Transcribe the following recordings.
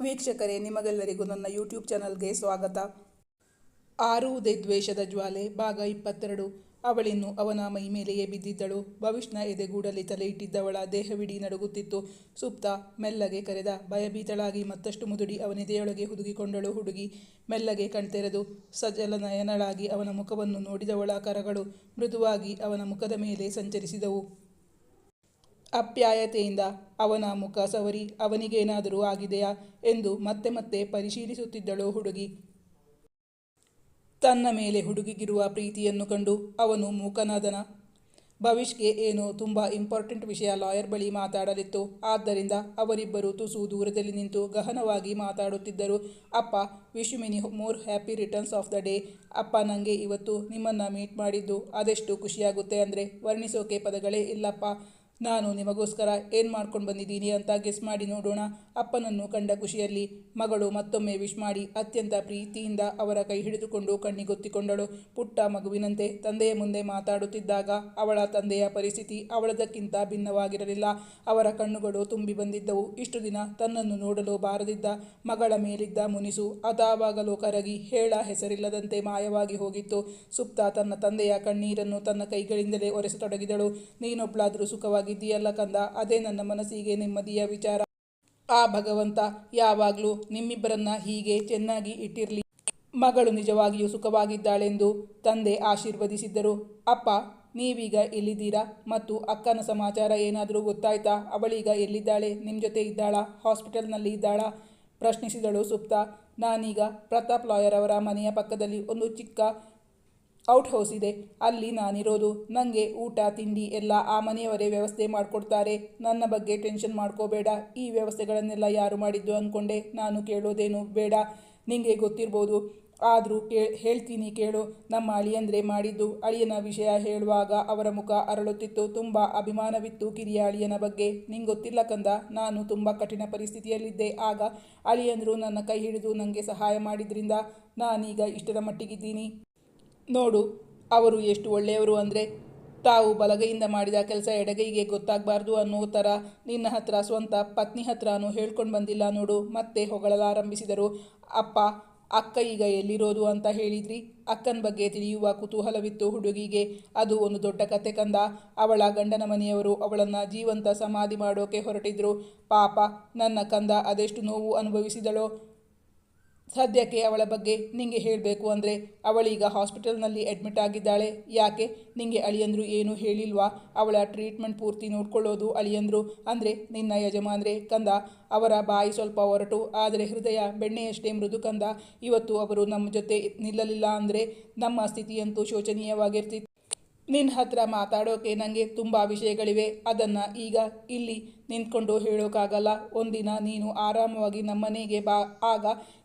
ವೀಕ್ಷಕರೇ, ನಿಮಗೆಲ್ಲರಿಗೂ ನನ್ನ ಯೂಟ್ಯೂಬ್ ಚಾನಲ್ಗೆ ಸ್ವಾಗತ. ಆರುವುದೇ ದ್ವೇಷದ ಜ್ವಾಲೆ, ಭಾಗ ಇಪ್ಪತ್ತೆರಡು. ಅವಳಿನ್ನು ಅವನ ಮೈಮೇಲೆಯೇ ಬಿದ್ದಿದ್ದಳು. ಭವಿಷ್ಣ ಎದೆಗೂಡಲಿ ತಲೆ ಇಟ್ಟಿದ್ದವಳ ದೇಹವಿಡೀ ನಡುಗುತ್ತಿತ್ತು. ಸುಪ್ತ ಮೆಲ್ಲಗೆ ಕರೆದ, ಭಯಭೀತಳಾಗಿ ಮತ್ತಷ್ಟು ಮುದುಡಿ ಅವನೆದೆಯೊಳಗೆ ಹುದುಗಿಕೊಂಡಳು. ಹುಡುಗಿ ಮೆಲ್ಲಗೆ ಕಣ್ತೆರೆದು ಸಜಲನಯನಳಾಗಿ ಅವನ ಮುಖವನ್ನು ನೋಡಿದವಳ ಕರಗಳು ಮೃದುವಾಗಿ ಅವನ ಮುಖದ ಮೇಲೆ ಸಂಚರಿಸಿದವು. ಅಪ್ಯಾಯತೆಯಿಂದ ಅವನ ಮುಖ ಸವರಿ, ಅವನಿಗೇನಾದರೂ ಆಗಿದೆಯಾ ಎಂದು ಮತ್ತೆ ಮತ್ತೆ ಪರಿಶೀಲಿಸುತ್ತಿದ್ದಳು ಹುಡುಗಿ. ತನ್ನ ಮೇಲೆ ಹುಡುಗಿಗಿರುವ ಪ್ರೀತಿಯನ್ನು ಕಂಡು ಅವನು ಮೂಕನಾದನ. ಭವಿಷ್ಗೆ ಏನೋ ತುಂಬ ಇಂಪಾರ್ಟೆಂಟ್ ವಿಷಯ ಲಾಯರ್ ಬಳಿ ಮಾತಾಡಲಿತ್ತು. ಆದ್ದರಿಂದ ಅವರಿಬ್ಬರು ತುಸು ದೂರದಲ್ಲಿ ನಿಂತು ಗಹನವಾಗಿ ಮಾತಾಡುತ್ತಿದ್ದರು. ಅಪ್ಪ wish many more happy returns of the day ಅಪ್ಪ ನನಗೆ ಇವತ್ತು ನಿಮ್ಮನ್ನು ಮೀಟ್ ಮಾಡಿದ್ದು ಅದೆಷ್ಟು ಖುಷಿಯಾಗುತ್ತೆ ಅಂದರೆ ವರ್ಣಿಸೋಕೆ ಪದಗಳೇ ಇಲ್ಲಪ್ಪ. ನಾನು ನಿಮಗೋಸ್ಕರ ಏನು ಮಾಡ್ಕೊಂಡು ಬಂದಿದ್ದೀನಿ ಅಂತ ಗೆಸ್ ಮಾಡಿ ನೋಡೋಣ. ಅಪ್ಪನನ್ನು ಕಂಡ ಖುಷಿಯಲ್ಲಿ ಮಗಳು ಮತ್ತೊಮ್ಮೆ ವಿಶ್ ಮಾಡಿ ಅತ್ಯಂತ ಪ್ರೀತಿಯಿಂದ ಅವರ ಕೈ ಹಿಡಿದುಕೊಂಡು ಕಣ್ಣಿಗೊತ್ತಿಕೊಂಡಳು. ಪುಟ್ಟ ಮಗುವಿನಂತೆ ತಂದೆಯ ಮುಂದೆ ಮಾತಾಡುತ್ತಿದ್ದಾಗ ಅವಳ ತಂದೆಯ ಪರಿಸ್ಥಿತಿ ಅವಳದಕ್ಕಿಂತ ಭಿನ್ನವಾಗಿರಲಿಲ್ಲ. ಅವರ ಕಣ್ಣುಗಳು ತುಂಬಿ ಬಂದಿದ್ದವು. ಇಷ್ಟು ದಿನ ತನ್ನನ್ನು ನೋಡಲು ಬಾರದಿದ್ದ ಮಗಳ ಮೇಲಿದ್ದ ಮುನಿಸು ಅದಾವಾಗಲೂ ಕರಗಿ ಹೇಳ ಹೆಸರಿಲ್ಲದಂತೆ ಮಾಯವಾಗಿ ಹೋಗಿತ್ತು. ಸುಪ್ತ ತನ್ನ ತಂದೆಯ ಕಣ್ಣೀರನ್ನು ತನ್ನ ಕೈಗಳಿಂದಲೇ ಒರೆಸತೊಡಗಿದಳು. ನೀನೊಬ್ಳಾದರೂ ಸುಖವಾಗಿದ್ದೀಯಲ್ಲ ಕಂದ. ಅದೇ ನನ್ನ ಮನಸ್ಸಿಗೆ ನೆಮ್ಮದಿಯ ವಿಚಾರ. ಆ ಭಗವಂತ, ಯಾವಾಗಲೂ ನಿಮ್ಮಿಬ್ಬರನ್ನ ಹೀಗೆ ಚೆನ್ನಾಗಿ ಇಟ್ಟಿರಲಿ. ಮಗಳು ನಿಜವಾಗಿಯೂ ಸುಖವಾಗಿದ್ದಾಳೆಂದು ತಂದೆ ಆಶೀರ್ವದಿಸಿದ್ದರು. ಅಪ್ಪ, ನೀವೀಗ ಎಲ್ಲಿದ್ದೀರಾ? ಮತ್ತು ಅಕ್ಕನ ಸಮಾಚಾರ ಏನಾದರೂ ಗೊತ್ತಾಯ್ತಾ? ಅವಳೀಗ ಎಲ್ಲಿದ್ದಾಳೆ? ನಿಮ್ಮ ಜೊತೆ ಇದ್ದಾಳಾ? ಹಾಸ್ಪಿಟಲ್ನಲ್ಲಿ ಇದ್ದಾಳಾ? ಪ್ರಶ್ನಿಸಿದಳು ಸುಪ್ತ. ನಾನೀಗ ಪ್ರತಾಪ್ ಲಾಯರ್ ಅವರ ಮನೆಯ ಪಕ್ಕದಲ್ಲಿ ಒಂದು ಚಿಕ್ಕ ಔಟ್ ಹೌಸ್ ಇದೆ. ಅಲ್ಲಿ ನಾನಿರೋದು. ನನಗೆ ಊಟ, ತಿಂಡಿ ಎಲ್ಲ ಆ ಮನೆಯವರೇ ವ್ಯವಸ್ಥೆ ಮಾಡಿಕೊಡ್ತಾರೆ. ನನ್ನ ಬಗ್ಗೆ ಟೆನ್ಷನ್ ಮಾಡ್ಕೋಬೇಡ. ಈ ವ್ಯವಸ್ಥೆಗಳನ್ನೆಲ್ಲ ಯಾರು ಮಾಡಿದ್ದು ಅಂದ್ಕೊಂಡೆ ನಾನು ಕೇಳೋದೇನು ಬೇಡ. ನಿಮಗೆ ಗೊತ್ತಿರ್ಬೋದು. ಆದರೂ ಕೇ, ಹೇಳ್ತೀನಿ ಕೇಳು. ನಮ್ಮ ಅಳಿಯಂದ್ರೆ ಮಾಡಿದ್ದು. ಅಳಿಯನ ವಿಷಯ ಹೇಳುವಾಗ ಅವರ ಮುಖ ಅರಳುತ್ತಿತ್ತು. ತುಂಬ ಅಭಿಮಾನವಿತ್ತು ಕಿರಿಯ ಅಳಿಯನ ಬಗ್ಗೆ. ನಿಂಗೆ ಗೊತ್ತಿಲ್ಲ ಕಂದ? ನಾನು ತುಂಬ ಕಠಿಣ ಪರಿಸ್ಥಿತಿಯಲ್ಲಿದ್ದೆ. ಆಗ ಅಳಿಯಂದರು ನನ್ನ ಕೈ ಹಿಡಿದು ನನಗೆ ಸಹಾಯ ಮಾಡಿದ್ರಿಂದ ನಾನೀಗ ಇಷ್ಟರ ಮಟ್ಟಿಗಿದ್ದೀನಿ. ನೋಡು, ಅವರು ಎಷ್ಟು ಒಳ್ಳೆಯವರು ಅಂದರೆ, ತಾವು ಬಲಗೈಯಿಂದ ಮಾಡಿದ ಕೆಲಸ ಎಡಗೈಗೆ ಗೊತ್ತಾಗಬಾರ್ದು ಅನ್ನೋ ಥರ ನಿನ್ನ ಹತ್ರ ಸ್ವಂತ ಪತ್ನಿ ಹತ್ರನೂ ಹೇಳ್ಕೊಂಡು ಬಂದಿಲ್ಲ ನೋಡು, ಮತ್ತೆ ಹೊಗಳಲಾರಂಭಿಸಿದರು ಅಪ್ಪ, ಅಕ್ಕ ಈಗ ಎಲ್ಲಿರೋದು ಅಂತ ಹೇಳಿದ್ರಿ? ಅಕ್ಕನ ಬಗ್ಗೆ ತಿಳಿಯುವ ಕುತೂಹಲವಿತ್ತು ಹುಡುಗಿಗೆ. ಅದು ಒಂದು ದೊಡ್ಡ ಕತೆ ಕಂದ. ಅವಳ ಗಂಡನ ಮನೆಯವರು ಅವಳನ್ನು ಜೀವಂತ ಸಮಾಧಿ ಮಾಡೋಕೆ ಹೊರಟಿದ್ರು. ಪಾಪ, ನನ್ನ ಕಂದ ಅದೆಷ್ಟು ನೋವು ಅನುಭವಿಸಿದಳೋ? ಸದ್ಯಕ್ಕೆ ಅವಳ ಬಗ್ಗೆ ನಿಂಗೆ ಹೇಳಬೇಕು ಅಂದರೆ ಅವಳೀಗ ಹಾಸ್ಪಿಟಲ್ನಲ್ಲಿ ಅಡ್ಮಿಟ್ ಆಗಿದ್ದಾಳೆ. ಯಾಕೆ? ನಿಂಗೆ ಅಳಿಯಂದ್ರು ಏನು ಹೇಳಿಲ್ವಾ? ಅವಳ ಟ್ರೀಟ್ಮೆಂಟ್ ಪೂರ್ತಿ ನೋಡ್ಕೊಳ್ಳೋದು ಅಳಿಯಂದ್ರು ಅಂದರೆ ನಿನ್ನ ಯಜಮಾನ್ರೆ ಕಂದ. ಅವರ ಬಾಯಿ ಸ್ವಲ್ಪ ಹೊರಟು ಆದರೆ ಹೃದಯ ಬೆಣ್ಣೆಯಷ್ಟೇ ಮೃದು ಕಂದ. ಇವತ್ತು ಅವರು ನಮ್ಮ ಜೊತೆ ನಿಲ್ಲಲಿಲ್ಲ ಅಂದರೆ ನಮ್ಮ ಸ್ಥಿತಿಯಂತೂ ಶೋಚನೀಯವಾಗಿರ್ತಿತ್ತು. ನಿನ್ನ ಹತ್ರ ಮಾತಾಡೋಕೆ ನನಗೆ ತುಂಬ ವಿಷಯಗಳಿವೆ. ಅದನ್ನು ಈಗ ಇಲ್ಲಿ ನಿಂತ್ಕೊಂಡು ಹೇಳೋಕ್ಕಾಗಲ್ಲ ಒಂದಿನ ನೀನು ಆರಾಮವಾಗಿ ನಮ್ಮನೆಗೆ ಬಾ. ಆಗ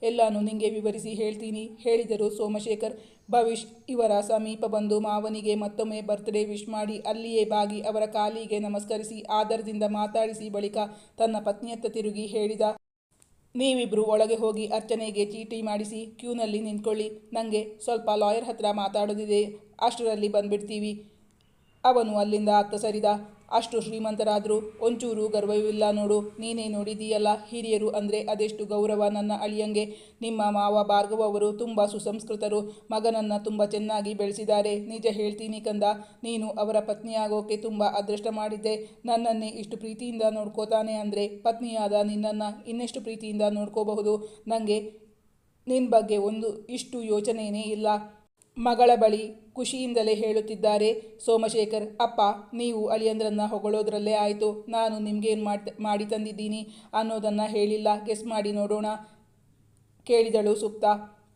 ಎಲ್ಲನೂ ನಿಂಗೆ ವಿವರಿಸಿ ಹೇಳ್ತೀನಿ. ಹೇಳಿದರು ಸೋಮಶೇಖರ್. ಭವಿಷ್ ಇವರ ಸಮೀಪ ಬಂದು ಮಾವನಿಗೆ ಮತ್ತೊಮ್ಮೆ ಬರ್ತ್ಡೇ ವಿಶ್ ಮಾಡಿ ಅಲ್ಲಿಯೇ ಬಾಗಿ ಅವರ ಕಾಲಿಗೆ ನಮಸ್ಕರಿಸಿ, ಆದರದಿಂದ ಮಾತಾಡಿಸಿ ಬಳಿಕ ತನ್ನ ಪತ್ನಿಯತ್ತ ತಿರುಗಿ ಹೇಳಿದ ನೀವಿಬ್ಬರು ಒಳಗೆ ಹೋಗಿ ಅರ್ಚನೆಗೆ ಚೀಟಿ ಮಾಡಿಸಿ, ಕ್ಯೂನಲ್ಲಿ ನಿಂತ್ಕೊಳ್ಳಿ. ನನಗೆ ಸ್ವಲ್ಪ ಲಾಯರ್ ಹತ್ರ ಮಾತಾಡೋದಿದೆ. ಅಷ್ಟರಲ್ಲಿ ಬಂದ್ಬಿಡ್ತೀವಿ. ಅವನು ಅಲ್ಲಿಂದ ಅತ್ತ ಸರಿದ. ಅಷ್ಟು ಶ್ರೀಮಂತರಾದರೂ ಒಂಚೂರು ಗರ್ವವಿಲ್ಲ ನೋಡು. ನೀನೇ ನೋಡಿದೀಯಲ್ಲ ಹಿರಿಯರು ಅಂದರೆ ಅದೆಷ್ಟು ಗೌರವ ನನ್ನ ಅಳಿಯಂಗೆ. ನಿಮ್ಮ ಮಾವ ಭಾರ್ಗವ ಅವರು ತುಂಬ ಸುಸಂಸ್ಕೃತರು. ಮಗನನ್ನು ತುಂಬ ಚೆನ್ನಾಗಿ ಬೆಳೆಸಿದ್ದಾರೆ. ನಿಜ ಹೇಳ್ತೀನಿ ಕಂದ. ನೀನು ಅವರ ಪತ್ನಿಯಾಗೋಕೆ ತುಂಬ ಅದೃಷ್ಟ ಮಾಡಿದ್ದೆ. ನನ್ನನ್ನೇ ಇಷ್ಟು ಪ್ರೀತಿಯಿಂದ ನೋಡ್ಕೋತಾನೆ ಅಂದರೆ ಪತ್ನಿಯಾದ ನಿನ್ನನ್ನು ಇನ್ನೆಷ್ಟು ಪ್ರೀತಿಯಿಂದ ನೋಡ್ಕೋಬಹುದು? ನನಗೆ ನಿನ್ನ ಬಗ್ಗೆ ಒಂದು ಇಷ್ಟು ಯೋಚನೆಯೇ ಇಲ್ಲ. ಮಗಳ ಬಳಿ ಖುಷಿಯಿಂದಲೇ ಹೇಳುತ್ತಿದ್ದಾರೆ, ಸೋಮಶೇಖರ್, ಅಪ್ಪ, ನೀವು ಅಳಿಯಂದ್ರನ್ನ ಹೊಗಳೋದ್ರಲ್ಲೇ ಆಯಿತು, ನಾನು ನಿಮಗೇನು ಮಾಡಿ ಮಾಡಿ ತಂದಿದ್ದೀನಿ ಅನ್ನೋದನ್ನು ಹೇಳಿಲ್ಲ, ಗೆಸ್ ಮಾಡಿ ನೋಡೋಣ, ಕೇಳಿದಳು ಸುಪ್ತ.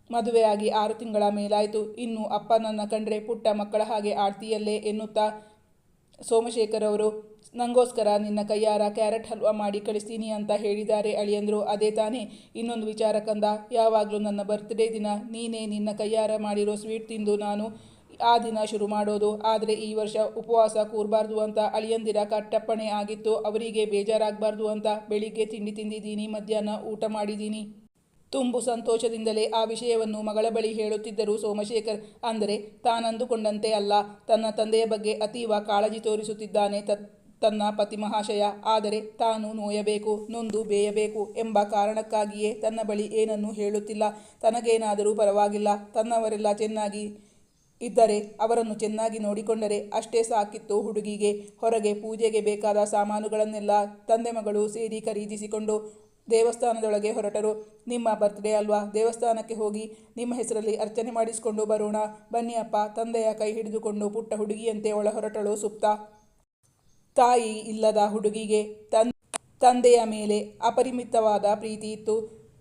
ಮದುವೆಯಾಗಿ ಆರು ತಿಂಗಳ ಮೇಲಾಯಿತು, ಇನ್ನು ಅಪ್ಪನನ್ನು ಕಂಡ್ರೆ ಪುಟ್ಟ ಮಕ್ಕಳ ಹಾಗೆ ಆಡ್ತೀಯಲ್ಲೇ ಎನ್ನುತ್ತಾ ಸೋಮಶೇಖರ್ ಅವರು ನನಗೋಸ್ಕರ ನಿನ್ನ ಕೈಯಾರ ಕ್ಯಾರೆಟ್ ಹಲ್ವಾ ಮಾಡಿ ಕಳಿಸ್ತೀನಿ ಅಂತ ಹೇಳಿದ್ದಾರೆ ಅಳಿಯಂದ್ರು. ಅದೇ ತಾನೇ, ಇನ್ನೊಂದು ವಿಚಾರ ಕಂದ. ಯಾವಾಗಲೂ ನನ್ನ ಬರ್ತ್ಡೇ ದಿನ ನೀನೇ ನಿನ್ನ ಕೈಯಾರ ಮಾಡಿರೋ ಸ್ವೀಟ್ ತಿಂದು ನಾನು ಆ ದಿನ ಶುರು ಮಾಡೋದು. ಆದರೆ ಈ ವರ್ಷ ಉಪವಾಸ ಕೂರಬಾರ್ದು ಅಂತ ಅಳಿಯಂದಿರ ಕಟ್ಟಪ್ಪಣೆ ಆಗಿತ್ತು. ಅವರಿಗೆ ಬೇಜಾರಾಗಬಾರ್ದು ಅಂತ ಬೆಳಿಗ್ಗೆ ತಿಂಡಿ ತಿಂದಿದ್ದೀನಿ, ಮಧ್ಯಾಹ್ನ ಊಟ ಮಾಡಿದ್ದೀನಿ. ತುಂಬು ಸಂತೋಷದಿಂದಲೇ ಆ ವಿಷಯವನ್ನು ಮಗಳ ಬಳಿ ಹೇಳುತ್ತಿದ್ದರು ಸೋಮಶೇಖರ್. ಅಂದರೆ ತಾನಂದುಕೊಂಡಂತೆ ಅಲ್ಲ, ತನ್ನ ತಂದೆಯ ಬಗ್ಗೆ ಅತೀವ ಕಾಳಜಿ ತೋರಿಸುತ್ತಿದ್ದಾನೆ. ತ ತನ್ನ ಪತಿ ಮಹಾಶಯ, ಆದರೆ ತಾನು ನೋಯಬೇಕು, ನೊಂದು ಬೇಯಬೇಕು ಎಂಬ ಕಾರಣಕ್ಕಾಗಿಯೇ ತನ್ನ ಬಳಿ ಏನನ್ನೂ ಹೇಳುತ್ತಿಲ್ಲ. ತನಗೇನಾದರೂ ಪರವಾಗಿಲ್ಲ. ತನ್ನವರೆಲ್ಲ ಚೆನ್ನಾಗಿ ಇದ್ದರೆ ಅವರನ್ನು ಚೆನ್ನಾಗಿ ನೋಡಿಕೊಂಡರೆ ಅಷ್ಟೇ ಸಾಕಿತ್ತು ಹುಡುಗಿಗೆ. ಹೊರಗೆ ಪೂಜೆಗೆ ಬೇಕಾದ ಸಾಮಾನುಗಳನ್ನೆಲ್ಲ ತಂದೆ ಮಗಳು ಸೇರಿ ಖರೀದಿಸಿಕೊಂಡು ದೇವಸ್ಥಾನದೊಳಗೆ ಹೊರಟರು. ನಿಮ್ಮ ಬರ್ತ್ಡೇ ಅಲ್ವಾ? ದೇವಸ್ಥಾನಕ್ಕೆ ಹೋಗಿ ನಿಮ್ಮ ಹೆಸರಲ್ಲಿ ಅರ್ಚನೆ ಮಾಡಿಸಿಕೊಂಡು ಬರೋಣ. ಬನ್ನಿ ಅಪ್ಪ, ತಂದೆಯ ಕೈ ಹಿಡಿದುಕೊಂಡು ಪುಟ್ಟ ಹುಡುಗಿಯಂತೆ ಒಳ ಹೊರಟಳು ಸುಪ್ತ. ತಾಯಿ ಇಲ್ಲದ ಹುಡುಗಿಗೆ ತನ್, ತಂದೆಯ ಮೇಲೆ ಅಪರಿಮಿತವಾದ ಪ್ರೀತಿ ಇತ್ತು.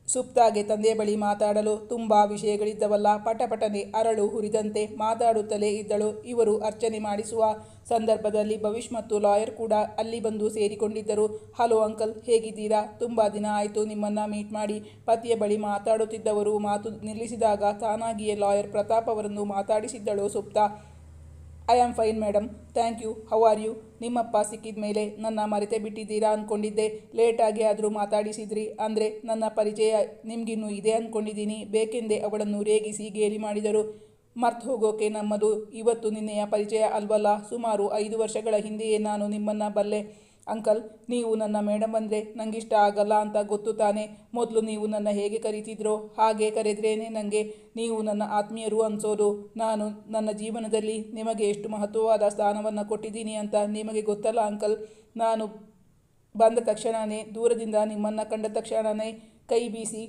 ಸುಪ್ತಾಗೆ ತಂದೆಯ ಬಳಿ ಮಾತಾಡಲು ತುಂಬ ವಿಷಯಗಳಿದ್ದವಲ್ಲ. ಪಟಪಟನೆ ಅರಳು ಹುರಿದಂತೆ ಮಾತಾಡುತ್ತಲೇ ಇದ್ದಳು. ಇವರು ಅರ್ಚನೆ ಮಾಡಿಸುವ ಸಂದರ್ಭದಲ್ಲಿ ಭವಿಷ್ ಮತ್ತು ಲಾಯರ್ ಕೂಡ ಅಲ್ಲಿ ಬಂದು ಸೇರಿಕೊಂಡಿದ್ದರು. ಹಲೋ ಅಂಕಲ್, ಹೇಗಿದ್ದೀರಾ? ತುಂಬ ದಿನ ಆಯಿತು ನಿಮ್ಮನ್ನು ಮೀಟ್ ಮಾಡಿ. ಪತಿಯ ಬಳಿ ಮಾತಾಡುತ್ತಿದ್ದವರು ಮಾತು ನಿಲ್ಲಿಸಿದಾಗ ತಾನಾಗಿಯೇ ಲಾಯರ್ ಪ್ರತಾಪ್ ಅವರನ್ನು ಮಾತಾಡಿಸಿದ್ದಳು Supta. I am fine madam thank you how are you ನಿಮ್ಮಪ್ಪ ಸಿಕ್ಕಿದ ಮೇಲೆ ನನ್ನ ಮರೆತೇ ಬಿಟ್ಟಿದ್ದೀರಾ ಅಂದ್ಕೊಂಡಿದ್ದೆ ಲೇಟಾಗಿ ಆದರೂ ಮಾತಾಡಿಸಿದ್ರಿ. ಅಂದರೆ ನನ್ನ ಪರಿಚಯ ನಿಮಗಿನ್ನೂ ಇದೆ ಅಂದ್ಕೊಂಡಿದ್ದೀನಿ ಬೇಕೆಂದೇ ಅವಳನ್ನು ರೇಗಿಸಿ ಗೇಲಿ ಮಾಡಿದರು. ಮರ್ತು ಹೋಗೋಕೆ ನಮ್ಮದು ಇವತ್ತು ನಿನ್ನೆಯ ಪರಿಚಯ ಅಲ್ವಲ್ಲ? ಸುಮಾರು ಐದು ವರ್ಷಗಳ ಹಿಂದೆಯೇ ನಾನು ನಿಮ್ಮನ್ನು ಬಲ್ಲೆ ಅಂಕಲ್, ನೀವು ನನ್ನ ಮೇಡಮ್ ಅಂದರೆ ನನಗಿಷ್ಟ ಆಗಲ್ಲ ಅಂತ ಗೊತ್ತು ತಾನೆ. ಮೊದಲು ನೀವು ನನ್ನ ಹೇಗೆ ಕರೀತಿದ್ರೋ ಹಾಗೆ ಕರೆದ್ರೇನೆ ನನಗೆ ನೀವು ನನ್ನ ಆತ್ಮೀಯರು ಅನಿಸೋದು. ನಾನು ನನ್ನ ಜೀವನದಲ್ಲಿ ನಿಮಗೆ ಎಷ್ಟು ಮಹತ್ವವಾದ ಸ್ಥಾನವನ್ನು ಕೊಟ್ಟಿದ್ದೀನಿ ಅಂತ ನಿಮಗೆ ಗೊತ್ತಲ್ಲ ಅಂಕಲ್. ನಾನು ಬಂದ ತಕ್ಷಣವೇ ದೂರದಿಂದ ನಿಮ್ಮನ್ನು ಕಂಡ ತಕ್ಷಣವೇ ಕೈ ಬೀಸಿ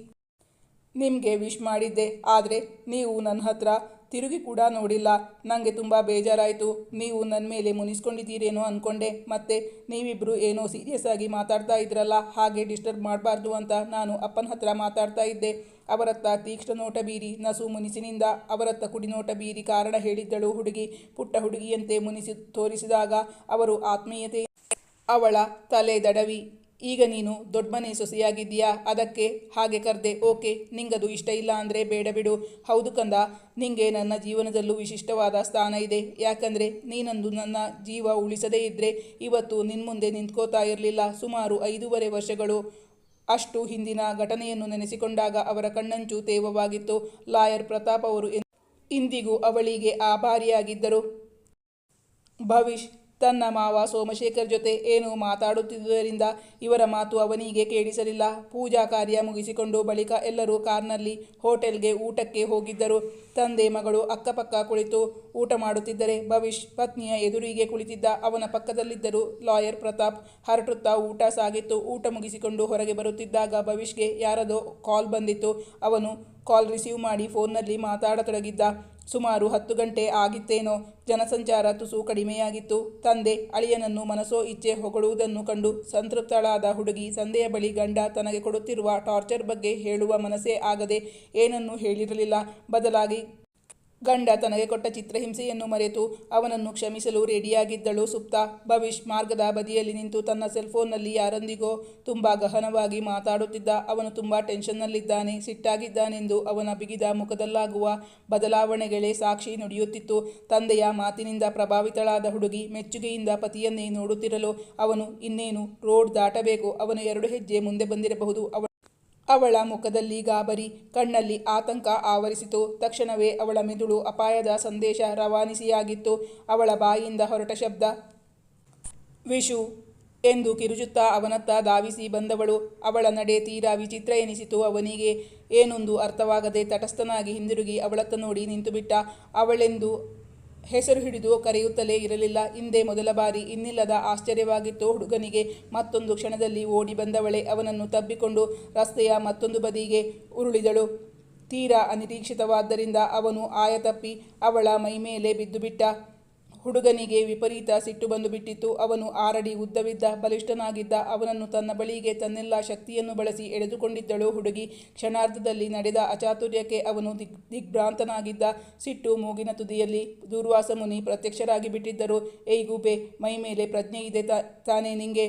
ನಿಮಗೆ ವಿಶ್ ಮಾಡಿದ್ದೆ. ಆದರೆ ನೀವು ನನ್ನ ಹತ್ರ ತಿರುಗಿ ಕೂಡ ನೋಡಿಲ್ಲ. ನನಗೆ ತುಂಬ ಬೇಜಾರಾಯಿತು. ನೀವು ನನ್ನ ಮೇಲೆ ಮುನಿಸ್ಕೊಂಡಿದ್ದೀರೇನೋ ಅಂದ್ಕೊಂಡೆ ಮತ್ತು ನೀವಿಬ್ಬರು ಏನೋ ಸೀರಿಯಸ್ ಆಗಿ ಮಾತಾಡ್ತಾ ಇದ್ರಲ್ಲ, ಹಾಗೆ ಡಿಸ್ಟರ್ಬ್ ಮಾಡಬಾರ್ದು ಅಂತ ನಾನು ಅಪ್ಪನ ಹತ್ರ ಮಾತಾಡ್ತಾ ಇದ್ದೆ. ಅವರತ್ತ ತೀಕ್ಷ್ಣ ನೋಟ ಬೀರಿ, ನಸು ಮುನಿಸಿನಿಂದ ಅವರತ್ತ ಕುಡಿನೋಟ ಬೀರಿ ಕಾರಣ ಹೇಳಿದ್ದಳು ಹುಡುಗಿ. ಪುಟ್ಟ ಹುಡುಗಿಯಂತೆ ಮುನಿಸಿ ತೋರಿಸಿದಾಗ ಅವರು ಆತ್ಮೀಯತೆ ಅವಳ ತಲೆ ದಡವಿ. ಈಗ ನೀನು ದೊಡ್ಡ ಮನೆ ಸೊಸೆಯಾಗಿದ್ದೀಯಾ? ಅದಕ್ಕೆ ಹಾಗೆ ಕರೆದೆ. ಓಕೆ, ನಿಂಗದು ಇಷ್ಟ ಇಲ್ಲ ಅಂದರೆ ಬೇಡ ಬಿಡು. ಹೌದು ಕಂದ, ನಿಂಗೆ ನನ್ನ ಜೀವನದಲ್ಲೂ ವಿಶಿಷ್ಟವಾದ ಸ್ಥಾನ ಇದೆ. ಯಾಕಂದರೆ ನೀನಂದು ನನ್ನ ಜೀವ ಉಳಿಸದೇ ಇದ್ದರೆ ಇವತ್ತು ನಿನ್ನ ಮುಂದೆ ನಿಂತ್ಕೋತಾ ಇರಲಿಲ್ಲ. ಸುಮಾರು ಐದೂವರೆ ವರ್ಷಗಳು. ಅಷ್ಟು ಹಿಂದಿನ ಘಟನೆಯನ್ನು ನೆನೆಸಿಕೊಂಡಾಗ ಅವರ ಕಣ್ಣಂಚು ತೇವವಾಗಿತ್ತು. ಲಾಯರ್ ಪ್ರತಾಪ್ ಅವರು ಇಂದಿಗೂ ಅವಳಿಗೆ ಆಭಾರಿಯಾಗಿದ್ದರು. ಭವಿಷ್ ತನ್ನ ಮಾವ ಸೋಮಶೇಖರ್ ಜೊತೆ ಏನು ಮಾತಾಡುತ್ತಿದ್ದುದರಿಂದ ಇವರ ಮಾತು ಅವನಿಗೆ ಕೇಳಿಸಲಿಲ್ಲ. ಪೂಜಾ ಕಾರ್ಯ ಮುಗಿಸಿಕೊಂಡು ಬಳಿಕ ಎಲ್ಲರೂ ಕಾರ್ನಲ್ಲಿ ಹೋಟೆಲ್ಗೆ ಊಟಕ್ಕೆ ಹೋಗಿದ್ದರು. ತಂದೆ ಮಗಳು ಅಕ್ಕಪಕ್ಕ ಕುಳಿತು ಊಟ ಮಾಡುತ್ತಿದ್ದರೆ ಭವಿಷ್ ಪತ್ನಿಯ ಎದುರಿಗೆ ಕುಳಿತಿದ್ದ ಅವನ ಪಕ್ಕದಲ್ಲಿದ್ದರು ಲಾಯರ್ ಪ್ರತಾಪ್ ಹರಟುತ್ತಾ ಊಟ ಸಾಗಿತ್ತು. ಊಟ ಮುಗಿಸಿಕೊಂಡು ಹೊರಗೆ ಬರುತ್ತಿದ್ದಾಗ ಭವಿಷ್ಗೆ ಯಾರದೋ ಕಾಲ್ ಬಂದಿತ್ತು. ಅವನು ಕಾಲ್ ರಿಸೀವ್ ಮಾಡಿ ಫೋನ್ನಲ್ಲಿ ಮಾತಾಡತೊಡಗಿದ್ದ. ಸುಮಾರು ಹತ್ತು ಗಂಟೆ ಆಗಿತ್ತೇನೋ. ಜನಸಂಚಾರ ತುಸು ಕಡಿಮೆಯಾಗಿತ್ತು. ತಂದೆ ಅಳಿಯನನ್ನು ಮನಸೋ ಇಚ್ಛೆ ಹೊಗಳುವುದನ್ನು ಕಂಡು ಸಂತೃಪ್ತಳಾದ ಹುಡುಗಿ ಸಂದೆಯ ಬಳಿ ಗಂಡ ತನಗೆ ಕೊಡುತ್ತಿರುವ ಟಾರ್ಚರ್ ಬಗ್ಗೆ ಹೇಳುವ ಮನಸ್ಸೇ ಆಗದೆ ಏನನ್ನೂ ಹೇಳಿರಲಿಲ್ಲ. ಬದಲಾಗಿ ಗಂಡ ತನಗೆ ಕೊಟ್ಟ ಚಿತ್ರಹಿಂಸೆಯನ್ನು ಮರೆತು ಅವನನ್ನು ಕ್ಷಮಿಸಲು ರೆಡಿಯಾಗಿದ್ದಳು ಸುಪ್ತ. ಭವಿಷ್ ಮಾರ್ಗದ ಬದಿಯಲ್ಲಿ ನಿಂತು ತನ್ನ ಸೆಲ್ಫೋನ್ನಲ್ಲಿ ಯಾರೊಂದಿಗೋ ತುಂಬ ಗಹನವಾಗಿ ಮಾತಾಡುತ್ತಿದ್ದ ಅವನು ತುಂಬ ಟೆನ್ಷನ್ನಲ್ಲಿದ್ದಾನೆ. ಸಿಟ್ಟಾಗಿದ್ದಾನೆಂದು ಅವನ ಬಿಗಿದ ಮುಖದಲ್ಲಾಗುವ ಬದಲಾವಣೆಗಳೇ ಸಾಕ್ಷಿ ನುಡಿಯುತ್ತಿತ್ತು. ತಂದೆಯ ಮಾತಿನಿಂದ ಪ್ರಭಾವಿತಳಾದ ಹುಡುಗಿ ಮೆಚ್ಚುಗೆಯಿಂದ ಪತಿಯನ್ನೇ ನೋಡುತ್ತಿರಲು ಅವನು ಇನ್ನೇನು ರೋಡ್ ದಾಟಬೇಕು, ಅವನು ಎರಡು ಹೆಜ್ಜೆ ಮುಂದೆ ಬಂದಿರಬಹುದು ಅವಳ ಅವಳ ಮುಖದಲ್ಲಿ ಗಾಬರಿ, ಕಣ್ಣಲ್ಲಿ ಆತಂಕ ಆವರಿಸಿತು. ತಕ್ಷಣವೇ ಅವಳ ಮಿದುಳು ಅಪಾಯದ ಸಂದೇಶ ರವಾನಿಸಿಯಾಗಿತ್ತು. ಅವಳ ಬಾಯಿಯಿಂದ ಹೊರಟ ಶಬ್ದ, ವಿಶು ಎಂದು ಕಿರುಚುತ್ತಾ ಅವನತ್ತ ಧಾವಿಸಿ ಬಂದವಳು. ಅವಳ ನಡೆ ತೀರಾ ವಿಚಿತ್ರ ಎನಿಸಿತು. ಅವನಿಗೆ ಏನೊಂದು ಅರ್ಥವಾಗದೆ ತಟಸ್ಥನಾಗಿ ಹಿಂದಿರುಗಿ ಅವಳತ್ತ ನೋಡಿ ನಿಂತುಬಿಟ್ಟ. ಅವಳೆಂದು ಹೆಸರು ಹಿಡಿದು ಕರೆಯುತ್ತಲೇ ಇರಲಿಲ್ಲ. ಹಿಂದೆ ಮೊದಲ ಬಾರಿ ಇನ್ನಿಲ್ಲದ ಆಶ್ಚರ್ಯವಾಗಿತ್ತು. ಹುಡುಗನಿಗೆ ಮತ್ತೊಂದು ಕ್ಷಣದಲ್ಲಿ ಓಡಿ ಬಂದವಳೆ ಅವನನ್ನು ತಬ್ಬಿಕೊಂಡು ರಸ್ತೆಯ ಮತ್ತೊಂದು ಬದಿಗೆ ಉರುಳಿದಳು. ತೀರಾ ಅನಿರೀಕ್ಷಿತವಾದ್ದರಿಂದ ಅವನು ಆಯತಪ್ಪಿ ಅವಳ ಮೈಮೇಲೆ ಬಿದ್ದುಬಿಟ್ಟ. ಹುಡುಗನಿಗೆ ವಿಪರೀತ ಸಿಟ್ಟು ಬಂದು ಬಿಟ್ಟಿತ್ತು. ಅವನು ಆರಡಿ ಉದ್ದವಿದ್ದ, ಬಲಿಷ್ಠನಾಗಿದ್ದ, ಅವನನ್ನು ತನ್ನ ಬಳಿಗೆ ತನ್ನೆಲ್ಲ ಶಕ್ತಿಯನ್ನು ಬಳಸಿ ಎಳೆದುಕೊಂಡಿದ್ದಳು. ಹುಡುಗಿ ಕ್ಷಣಾರ್ಧದಲ್ಲಿ ನಡೆದ ಅಚಾತುರ್ಯಕ್ಕೆ ಅವನು ದಿಗ್, ದಿಗ್ಭ್ರಾಂತನಾಗಿದ್ದ. ಸಿಟ್ಟು ಮೂಗಿನ ತುದಿಯಲ್ಲಿ ದೂರ್ವಾಸ ಮುನಿ ಪ್ರತ್ಯಕ್ಷರಾಗಿ ಬಿಟ್ಟಿದ್ದರು. ಏಯ್ ಗೂಬೆ, ಮೈ ಮೇಲೆ ಪ್ರಜ್ಞೆ ಇದೆ ತಾನೇ ನಿಂಗೆ.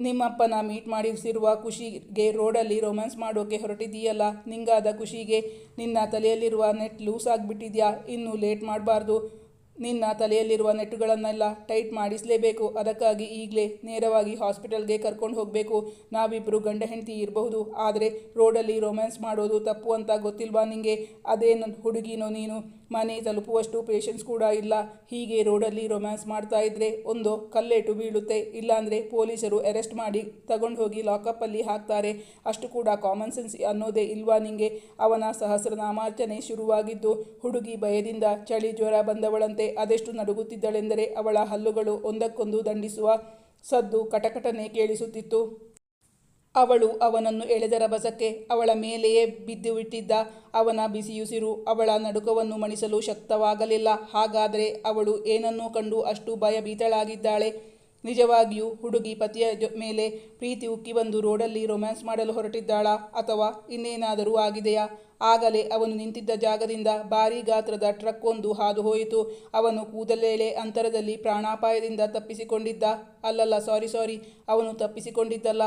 ನಿಮ್ಮಪ್ಪನ ಮೀಟ್ ಮಾಡಿಸಿರುವ ಖುಷಿಗೆ ರೋಡಲ್ಲಿ ರೊಮ್ಯಾನ್ಸ್ ಮಾಡೋಕೆ ಹೊರಟಿದ್ದೀಯಲ್ಲ. ನಿಂಗಾದ ಖುಷಿಗೆ ನಿನ್ನ ತಲೆಯಲ್ಲಿರುವ ನೆಟ್ ಲೂಸ್ ಆಗಿಬಿಟ್ಟಿದ್ಯಾ? ಇನ್ನು ಲೇಟ್ ಮಾಡಬಾರ್ದು. ನಿನ್ನ ತಲೆಯಲ್ಲಿರುವ ನೆಟ್ಟುಗಳನ್ನೆಲ್ಲ ಟೈಟ್ ಮಾಡಿಸಲೇಬೇಕು. ಅದಕ್ಕಾಗಿ ಈಗಲೇ ನೇರವಾಗಿ ಹಾಸ್ಪಿಟಲ್ಗೆ ಕರ್ಕೊಂಡು ಹೋಗಬೇಕು. ನಾವಿಬ್ಬರು ಗಂಡ ಹೆಂಡತಿ ಇರಬಹುದು. ಆದರೆ ರೋಡಲ್ಲಿ ರೊಮ್ಯಾನ್ಸ್ ಮಾಡೋದು ತಪ್ಪು ಅಂತ ಗೊತ್ತಿಲ್ವಾ ನಿಂಗೆ? ಅದೇ ನನ್ನ ಹುಡುಗಿನೋ ನೀನು? ಮನೆ ತಲುಪುವಷ್ಟು ಪೇಷನ್ಸ್ ಕೂಡ ಇಲ್ಲ. ಹೀಗೆ ರೋಡಲ್ಲಿ ರೊಮ್ಯಾನ್ಸ್ ಮಾಡ್ತಾ ಇದ್ರೆ ಒಂದು ಕಲ್ಲೇಟು ಬೀಳುತ್ತೆ. ಇಲ್ಲಾಂದರೆ ಪೊಲೀಸರು ಅರೆಸ್ಟ್ ಮಾಡಿ ತಗೊಂಡು ಹೋಗಿ ಲಾಕಪ್ಪಲ್ಲಿ ಹಾಕ್ತಾರೆ. ಅಷ್ಟು ಕೂಡ ಕಾಮನ್ ಸೆನ್ಸ್ ಅನ್ನೋದೇ ಇಲ್ವಾ ನಿಂಗೆ? ಅವನ ಸಹಸ್ರನಾಮಾರ್ಚನೆ ಶುರುವಾಗಿದ್ದು ಹುಡುಗಿ ಭಯದಿಂದ ಚಳಿ ಜ್ವರ ಬಂದವಳಂತೆ. ಅದೆಷ್ಟು ನಡುಗುತ್ತಿದ್ದಳೆಂದರೆ ಅವಳ ಹಲ್ಲುಗಳು ಒಂದಕ್ಕೊಂದು ದಂಡಿಸುವ ಸದ್ದು ಕಟಕಟನೆ ಕೇಳಿಸುತ್ತಿತ್ತು. ಅವಳು ಅವನನ್ನು ಎಳೆದರ ಬಸಕ್ಕೆ ಅವಳ ಮೇಲೆಯೇ ಬಿದ್ದು ಬಿಟ್ಟಿದ್ದ ಅವನ ಬಿಸಿಯುಸಿರು ಅವಳ ನಡುಕವನ್ನು ಮಣಿಸಲು ಶಕ್ತವಾಗಲಿಲ್ಲ. ಹಾಗಾದರೆ ಅವಳು ಏನನ್ನೂ ಕಂಡು ಅಷ್ಟು ಭಯಭೀತಳಾಗಿದ್ದಾಳೆ. ನಿಜವಾಗಿಯೂ ಹುಡುಗಿ ಪತಿಯ ಮೇಲೆ ಪ್ರೀತಿ ಉಕ್ಕಿ ಬಂದು ರೋಡಲ್ಲಿ ರೊಮ್ಯಾನ್ಸ್ ಮಾಡಲು ಹೊರಟಿದ್ದಾಳಾ ಅಥವಾ ಇನ್ನೇನಾದರೂ ಆಗಿದೆಯಾ? ಆಗಲೇ ಅವನು ನಿಂತಿದ್ದ ಜಾಗದಿಂದ ಭಾರೀ ಗಾತ್ರದ ಟ್ರಕ್ ಒಂದು ಹಾದು ಹೋಯಿತು. ಅವನು ಕೂದಲೇಳೆ ಅಂತರದಲ್ಲಿ ಪ್ರಾಣಾಪಾಯದಿಂದ ತಪ್ಪಿಸಿಕೊಂಡಿದ್ದ. ಅಲ್ಲಲ್ಲ, ಸಾರಿ ಸಾರಿ, ಅವನು ತಪ್ಪಿಸಿಕೊಂಡಿದ್ದಲ್ಲ.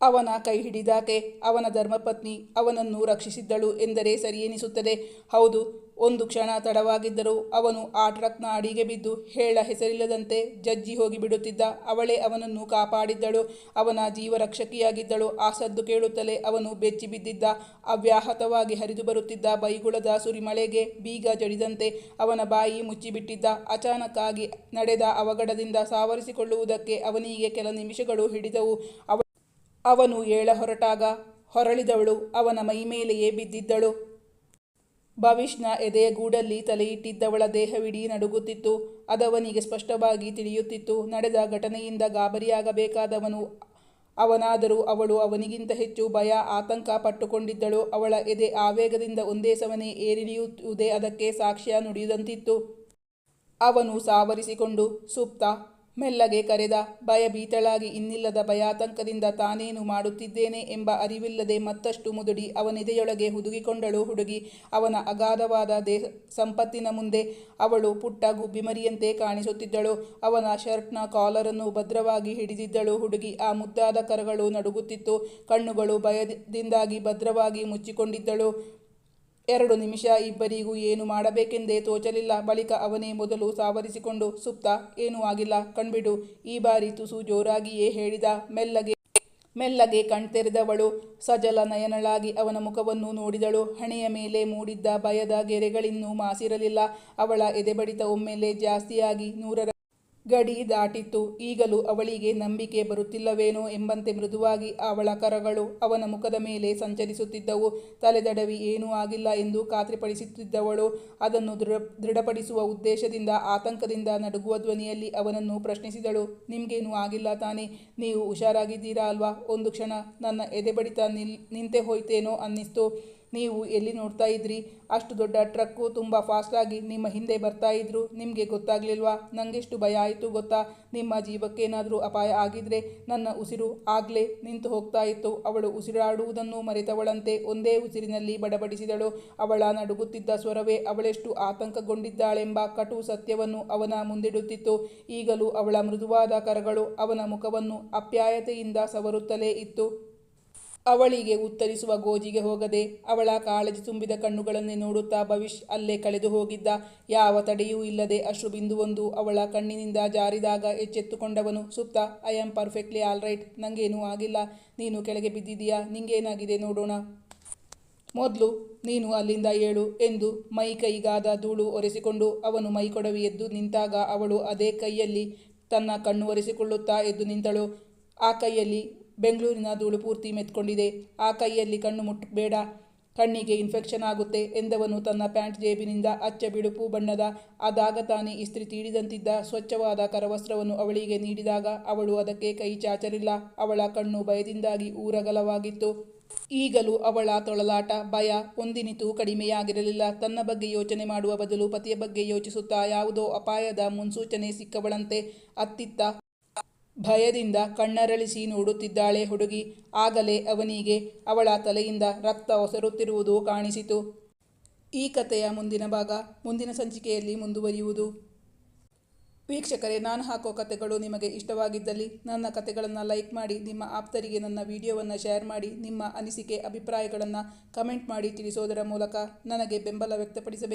ಅವನ ಕೈ ಹಿಡಿದಾಕೆ ಅವನ ಧರ್ಮಪತ್ನಿ ಅವನನ್ನು ರಕ್ಷಿಸಿದ್ದಳು ಎಂದರೆ ಸರಿಯೆನಿಸುತ್ತದೆ ಹೌದು ಒಂದು ಕ್ಷಣ ತಡವಾಗಿದ್ದರೂ ಅವನು ಆ ಟ್ರಕ್ನ ಅಡಿಗೆ ಬಿದ್ದು ಹೇಳ ಹೆಸರಿಲ್ಲದಂತೆ ಜಜ್ಜಿ ಹೋಗಿ ಬಿಡುತ್ತಿದ್ದ. ಅವಳೇ ಅವನನ್ನು ಕಾಪಾಡಿದ್ದಳು. ಅವನ ಜೀವರಕ್ಷಕಿಯಾಗಿದ್ದಳು. ಆ ಸದ್ದು ಕೇಳುತ್ತಲೇ ಅವನು ಬೆಚ್ಚಿ ಬಿದ್ದಿದ್ದ. ಅವ್ಯಾಹತವಾಗಿ ಹರಿದು ಬರುತ್ತಿದ್ದ ಬೈಗುಳದ ಸುರಿಮಳೆಗೆ ಬೀಗ ಜಡಿದಂತೆ ಅವನ ಬಾಯಿ ಮುಚ್ಚಿಬಿಟ್ಟಿದ್ದ. ಅಚಾನಕ್ಕಾಗಿ ನಡೆದ ಅವಘಡದಿಂದ ಸಾವರಿಸಿಕೊಳ್ಳುವುದಕ್ಕೆ ಅವನಿಗೆ ಕೆಲ ನಿಮಿಷಗಳು ಹಿಡಿದವು. ಅವನು ಏಳ ಹೊರಟಾಗ ಹೊರಳಿದವಳು. ಅವನ ಮೈಮೇಲೆಯೇ ಬಿದ್ದಿದ್ದಳು. ಭವಿಷ್ನ ಎದೆಯ ಗೂಡಲ್ಲಿ ತಲೆಯಿಟ್ಟಿದ್ದವಳ ದೇಹವಿಡೀ ನಡುಗುತ್ತಿತ್ತು. ಅದವನಿಗೆ ಸ್ಪಷ್ಟವಾಗಿ ತಿಳಿಯುತ್ತಿತ್ತು. ನಡೆದ ಘಟನೆಯಿಂದ ಗಾಬರಿಯಾಗಬೇಕಾದವನು ಅವನಾದರೂ ಅವಳು ಅವನಿಗಿಂತ ಹೆಚ್ಚು ಭಯ, ಆತಂಕ ಪಟ್ಟುಕೊಂಡಿದ್ದಳು. ಅವಳ ಎದೆ ಆವೇಗದಿಂದ ಒಂದೇ ಸವನೆ ಏರಿಳಿಯುವುದೇ ಅದಕ್ಕೆ ಸಾಕ್ಷ್ಯ ನುಡಿದಂತಿತ್ತು. ಅವನು ಸಾವರಿಸಿಕೊಂಡು, ಸುಪ್ತ ಮೆಲ್ಲಗೆ ಕರೆದ ಭಯಭೀತಳಾಗಿ ಇನ್ನಿಲ್ಲದ ಭಯಾತಂಕದಿಂದ ತಾನೇನು ಮಾಡುತ್ತಿದ್ದೇನೆ ಎಂಬ ಅರಿವಿಲ್ಲದೆ ಮತ್ತಷ್ಟು ಮುದುಡಿ ಅವನೆದೆಯೊಳಗೆ ಹುದುಗಿಕೊಂಡಳು. ಹುಡುಗಿ ಅವನ ಅಗಾಧವಾದ ದೇಹ, ಸಂಪತ್ತಿನ ಮುಂದೆ ಅವಳು ಪುಟ್ಟ ಗುಬ್ಬಿಮರಿಯಂತೆ ಕಾಣಿಸುತ್ತಿದ್ದಳು. ಅವನ ಶರ್ಟ್ನ ಕಾಲರನ್ನು ಭದ್ರವಾಗಿ ಹಿಡಿದಿದ್ದಳು. ಹುಡುಗಿ ಆ ಮುದ್ದಾದ ಕರಗಳು ನಡುಗುತ್ತಿತ್ತು. ಕಣ್ಣುಗಳು ಭಯದಿಂದಾಗಿ ಭದ್ರವಾಗಿ ಮುಚ್ಚಿಕೊಂಡಿದ್ದಳು. ಎರಡು ನಿಮಿಷ ಇಬ್ಬರಿಗೂ ಏನು ಮಾಡಬೇಕೆಂದೇ ತೋಚಲಿಲ್ಲ. ಬಳಿಕ ಅವನೇ ಮೊದಲು ಸಾವರಿಸಿಕೊಂಡು, ಸುಪ್ತ, ಏನೂ ಆಗಿಲ್ಲ, ಕಣ್ಬಿಡು. ಈ ಬಾರಿ ತುಸು ಜೋರಾಗಿಯೇ ಹೇಳಿದ. ಮೆಲ್ಲಗೆ ಮೆಲ್ಲಗೆ ಕಣ್ತೆರೆದವಳು ಸಜಲ ನಯನಳಾಗಿ ಅವನ ಮುಖವನ್ನು ನೋಡಿದಳು. ಹಣೆಯ ಮೇಲೆ ಮೂಡಿದ್ದ ಭಯದ ಗೆರೆಗಳಿನ್ನೂ ಮಾಸಿರಲಿಲ್ಲ. ಅವಳ ಎದೆಬಡಿತ ಒಮ್ಮೆಲೆ ಜಾಸ್ತಿಯಾಗಿ ನೂರರ ಗಡಿ ದಾಟಿತ್ತು. ಈಗಲೂ ಅವಳಿಗೆ ನಂಬಿಕೆ ಬರುತ್ತಿಲ್ಲವೇನೋ ಎಂಬಂತೆ ಮೃದುವಾಗಿ ಅವಳ ಕರಗಳು ಅವನ ಮುಖದ ಮೇಲೆ ಸಂಚರಿಸುತ್ತಿದ್ದವು. ತಲೆದಡವಿ ಏನೂ ಆಗಿಲ್ಲ ಎಂದು ಖಾತ್ರಿಪಡಿಸುತ್ತಿದ್ದವಳು. ಅದನ್ನು ದೃಢ, ದೃಢಪಡಿಸುವ ಉದ್ದೇಶದಿಂದ, ಆತಂಕದಿಂದ ನಡುಗುವ ಧ್ವನಿಯಲ್ಲಿ ಅವನನ್ನು ಪ್ರಶ್ನಿಸಿದಳು. ನಿಮ್ಗೇನೂ ಆಗಿಲ್ಲ ತಾನೇ. ನೀವು ಹುಷಾರಾಗಿದ್ದೀರಾ ಅಲ್ವಾ? ಒಂದು ಕ್ಷಣ ನನ್ನ ಎದೆಬಡಿತ ನಿಲ್, ನಿಂತೆ ಹೋಯ್ತೇನೋ ಅನ್ನಿಸ್ತು. ನೀವು ಎಲ್ಲಿ ನೋಡ್ತಾ ಇದ್ರಿ? ಅಷ್ಟು ದೊಡ್ಡ ಟ್ರಕ್ಕು ತುಂಬ ಫಾಸ್ಟಾಗಿ ನಿಮ್ಮ ಹಿಂದೆ ಬರ್ತಾ ಇದ್ರು. ನಿಮಗೆ ಗೊತ್ತಾಗ್ಲಿಲ್ವಾ? ನನಗೆಷ್ಟು ಭಯ ಆಯಿತು ಗೊತ್ತಾ? ನಿಮ್ಮ ಜೀವಕ್ಕೇನಾದರೂ ಅಪಾಯ ಆಗಿದ್ರೆ ನನ್ನ ಉಸಿರು ಆಗಲೇ ನಿಂತು ಹೋಗ್ತಾ ಇತ್ತು. ಅವಳು ಉಸಿರಾಡುವುದನ್ನು ಮರೆತವಳಂತೆ ಒಂದೇ ಉಸಿರಿನಲ್ಲಿ ಬಡಬಡಿಸಿದಳು. ಅವಳ ನಡುಗುತ್ತಿದ್ದ ಸ್ವರವೇ ಅವಳೆಷ್ಟು ಆತಂಕಗೊಂಡಿದ್ದಾಳೆಂಬ ಕಟು ಸತ್ಯವನ್ನು ಅವನ ಮುಂದಿಡುತ್ತಿತ್ತು. ಈಗಲೂ ಅವಳ ಮೃದುವಾದ ಕರಗಳು ಅವನ ಮುಖವನ್ನು ಅಪ್ಯಾಯತೆಯಿಂದ ಸವರುತ್ತಲೇ ಇತ್ತು. ಅವಳಿಗೆ ಉತ್ತರಿಸುವ ಗೋಜಿಗೆ ಹೋಗದೆ ಅವಳ ಕಾಳಜಿ ತುಂಬಿದ ಕಣ್ಣುಗಳನ್ನೇ ನೋಡುತ್ತಾ ಭವಿಷ್ ಅಲ್ಲೇ ಕಳೆದು ಹೋಗಿದ್ದ. ಯಾವ ತಡೆಯೂ ಇಲ್ಲದೆ ಅಶ್ರುಬಿಂದುವೊಂದು ಅವಳ ಕಣ್ಣಿನಿಂದ ಜಾರಿದಾಗ ಎಚ್ಚೆತ್ತುಕೊಂಡವನು Supta I am perfectly all right, ನಂಗೇನೂ ಆಗಿಲ್ಲ. ನೀನು ಕೆಳಗೆ ಬಿದ್ದಿದೀಯಾ ನಿಂಗೇನಾಗಿದೆ ನೋಡೋಣ. ಮೊದಲು ನೀನು ಅಲ್ಲಿಂದ ಏಳು ಎಂದು ಮೈ ಕೈಗಾದ ಧೂಳು ಒರೆಸಿಕೊಂಡು ಅವನು ಮೈಕೊಡವಿ ಎದ್ದು ನಿಂತಾಗ ಅವಳು ಅದೇ ಕೈಯಲ್ಲಿ ತನ್ನ ಕಣ್ಣು ಒರೆಸಿಕೊಳ್ಳುತ್ತಾ ಎದ್ದು ನಿಂತಳು. ಆ ಕೈಯಲ್ಲಿ ಬೆಂಗಳೂರಿನ ಧೂಳು ಪೂರ್ತಿ ಮೆತ್ಕೊಂಡಿದೆ. ಆ ಕೈಯಲ್ಲಿ ಕಣ್ಣು ಮುಟ್ಟಬೇಡ ಕಣ್ಣಿಗೆ ಇನ್ಫೆಕ್ಷನ್ ಆಗುತ್ತೆ ಎಂದವನು ತನ್ನ ಪ್ಯಾಂಟ್ ಜೇಬಿನಿಂದ ಅಚ್ಚ ಬಿಳುಪು ಬಣ್ಣದ ಅದಾಗ ತಾನೇ ಇಸ್ತ್ರಿ ತೀಡಿದಂತಿದ್ದ ಸ್ವಚ್ಛವಾದ ಕರವಸ್ತ್ರವನ್ನು ಅವಳಿಗೆ ನೀಡಿದಾಗ ಅವಳು ಅದಕ್ಕೆ ಕೈ ಚಾಚಲಿಲ್ಲ. ಅವಳ ಕಣ್ಣು ಭಯದಿಂದಾಗಿ ಊರಗಲವಾಗಿತ್ತು. ಈಗಲೂ ಅವಳ ತೊಳಲಾಟ, ಭಯ ಒಂದಿನಿತೂ ಕಡಿಮೆಯಾಗಿರಲಿಲ್ಲ. ತನ್ನ ಬಗ್ಗೆ ಯೋಚನೆ ಮಾಡುವ ಬದಲು ಪತಿಯ ಬಗ್ಗೆ ಯೋಚಿಸುತ್ತಾ ಯಾವುದೋ ಅಪಾಯದ ಮುನ್ಸೂಚನೆ ಸಿಕ್ಕವಳಂತೆ ಅತ್ತಿತ್ತ ಭಯದಿಂದ ಕಣ್ಣರಳಿಸಿ ನೋಡುತ್ತಿದ್ದಾಳೆ ಹುಡುಗಿ. ಆಗಲೇ ಅವನಿಗೆ ಅವಳ ತಲೆಯಿಂದ ರಕ್ತ ಒಸರುತ್ತಿರುವುದು ಕಾಣಿಸಿತು. ಈ ಕಥೆಯ ಮುಂದಿನ ಭಾಗ ಮುಂದಿನ ಸಂಚಿಕೆಯಲ್ಲಿ ಮುಂದುವರಿಯುವುದು. ವೀಕ್ಷಕರೇ, ನಾನು ಹಾಕೋ ಕಥೆಗಳು ನಿಮಗೆ ಇಷ್ಟವಾಗಿದ್ದಲ್ಲಿ ನನ್ನ ಕಥೆಗಳನ್ನು ಲೈಕ್ ಮಾಡಿ, ನಿಮ್ಮ ಆಪ್ತರಿಗೆ ನನ್ನ ವಿಡಿಯೋವನ್ನು ಶೇರ್ ಮಾಡಿ, ನಿಮ್ಮ ಅನಿಸಿಕೆ, ಅಭಿಪ್ರಾಯಗಳನ್ನು ಕಮೆಂಟ್ ಮಾಡಿ ತಿಳಿಸೋದರ ಮೂಲಕ ನನಗೆ ಬೆಂಬಲ ವ್ಯಕ್ತಪಡಿಸಬೇಕು.